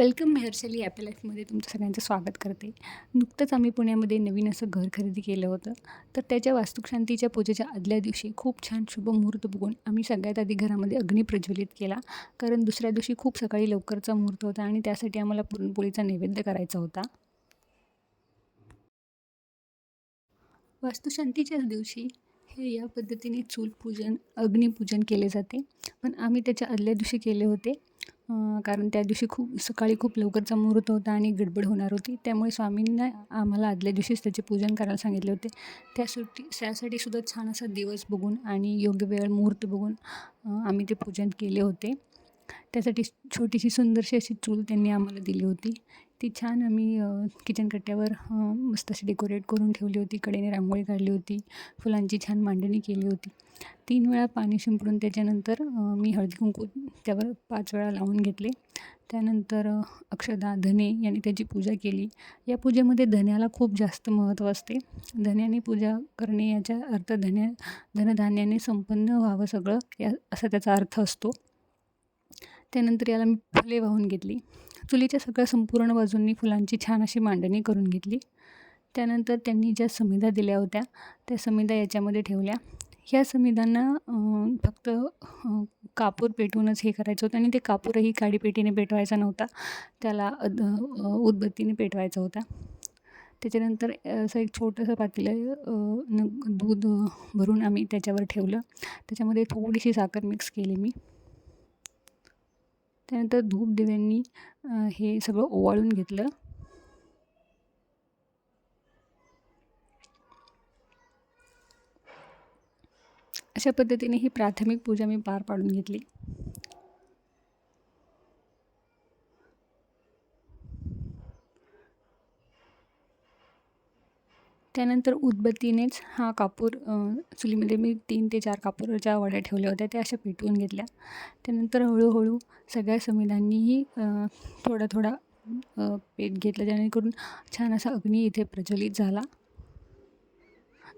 Welcome मेहर्शली हर्षली Apple लाईफमध्ये तुमचं सगळ्यांचं स्वागत करते. नुकतंच आम्ही पुण्यामध्ये नवीन असं घर खरेदी केलं होतं. तर त्याच्या वास्तुशांतीच्या पूजेच्या आदल्या दिवशी खूप छान शुभ मुहूर्त बघून आम्ही सगळ्यात आधी घरामध्ये अग्नी प्रज्वलित केला. कारण दुसऱ्या दिवशी खूप सकाळी लवकरचा मुहूर्त होता आणि त्यासाठी आम्हाला पुरणपोळीचा नैवेद्य करायचा होता. वास्तुशांतीच्याच दिवशी हे या पद्धतीने चूल पूजन अग्निपूजन केले जाते. पण आम्ही त्याच्या आदल्या दिवशी केले होते. कारण त्या दिवशी खूप सकाळी खूप लवकरचा मुहूर्त होता आणि गडबड होणार होती. त्यामुळे स्वामींना आम्हाला आदल्या दिवशीच त्याचे पूजन करायला सांगितले होते. त्यासाठी त्यासाठी सुद्धा छान असा दिवस बघून आणि योग्य वेळ मुहूर्त बघून आम्ही ते पूजन केले होते. त्यासाठी छोटीशी सुंदरशी अशी चूल त्यांनी आम्हाला दिली होती. ती छान आम्ही किचन कट्ट्यावर मस्त अशी डेकोरेट करून ठेवली होती. कडेने रांगोळी काढली होती. फुलांची छान मांडणी केली होती. तीन वेळा पाणी शिंपडून त्याच्यानंतर मी हळदी कुंकू त्यावर पाच वेळा लावून घेतले. त्यानंतर अक्षदा धने यांनी त्याची पूजा केली. या पूजेमध्ये धन्याला खूप जास्त महत्त्व असते. धन्याने पूजा करणे याचा अर्थ धन्या धनधान्याने संपन्न व्हावं सगळं या असा त्याचा अर्थ असतो. त्यानंतर याला मी फुले वाहून घेतली. चुलीच्या सगळ्या संपूर्ण बाजूंनी फुलांची छान अशी मांडणी करून घेतली. त्यानंतर त्यांनी ज्या समिधा दिल्या होत्या त्या समिधा याच्यामध्ये ठेवल्या. ह्या समिधांना फक्त कापूर पेटवूनच हे करायचं होतं आणि ते कापूरही काडीपेटीने पेटवायचा नव्हता. त्याला अद उदबत्तीने पेटवायचा होता. त्याच्यानंतर असं एक छोटंसं पातेलं न दूध भरून आम्ही त्याच्यावर ठेवलं. त्याच्यामध्ये थोडीशी साखर मिक्स केली मी. त्यानंतर धूप दिव्यांनी हे सगळं ओवाळून घेतलं. अशा पद्धतीने ही प्राथमिक पूजा मी पार पाडून घेतली. त्यानंतर उदबत्तीनेच हा कापूर चुलीमध्ये मी तीन ते चार कापूर ज्या वड्या ठेवल्या होत्या त्या अशा पेटवून घेतल्या. त्यानंतर हळूहळू सगळ्या समिधांनीही थोडा थोडा पेट घेतला जेणेकरून छान असा अग्नी इथे प्रज्वलित झाला.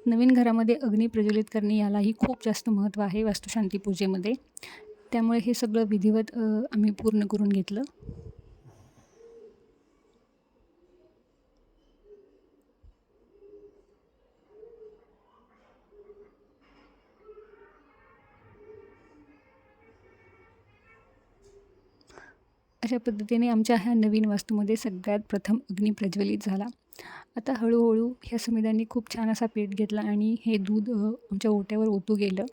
नवीन घरामध्ये अग्नी प्रज्वलित करणे यालाही खूप जास्त महत्त्व आहे वास्तुशांती पूजेमध्ये. त्यामुळे हे सगळं विधिवत आम्ही पूर्ण करून घेतलं. अशा पद्धतीने आमच्या ह्या नवीन वास्तूमध्ये सगळ्यात प्रथम अग्नी प्रज्वलित झाला. आता हळूहळू ह्या समिधांनी खूप छान असा पेट घेतला आणि हे दूध आमच्या ओट्यावर ओतू गेलं.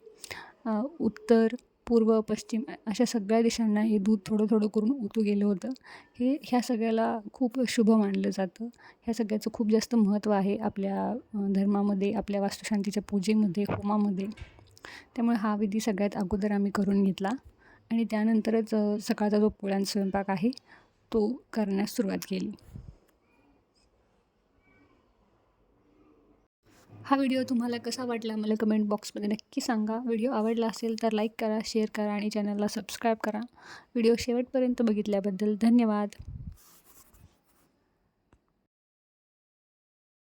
उत्तर पूर्व पश्चिम अशा सगळ्या दिशांना हे दूध थोडं थोडं करून ओतू गेलं होतं. हे ह्या सगळ्याला खूप शुभ मानलं जातं. ह्या सगळ्याचं खूप जास्त महत्त्व आहे आपल्या धर्मामध्ये आपल्या वास्तुशांतीच्या पूजेमध्ये होमामध्ये. त्यामुळे हा विधी सगळ्यात अगोदर आम्ही करून घेतला. आणि त्यानंतरच सकाळचा जो पोळ्यांचा स्वयंपाक आहे तो करण्यास सुरुवात केली. हा व्हिडिओ तुम्हाला कसा वाटला मला कमेंट बॉक्समध्ये नक्की सांगा. व्हिडिओ आवडला असेल तर लाईक करा शेअर करा आणि चॅनलला सबस्क्राईब करा. व्हिडिओ शेवटपर्यंत बघितल्याबद्दल धन्यवाद.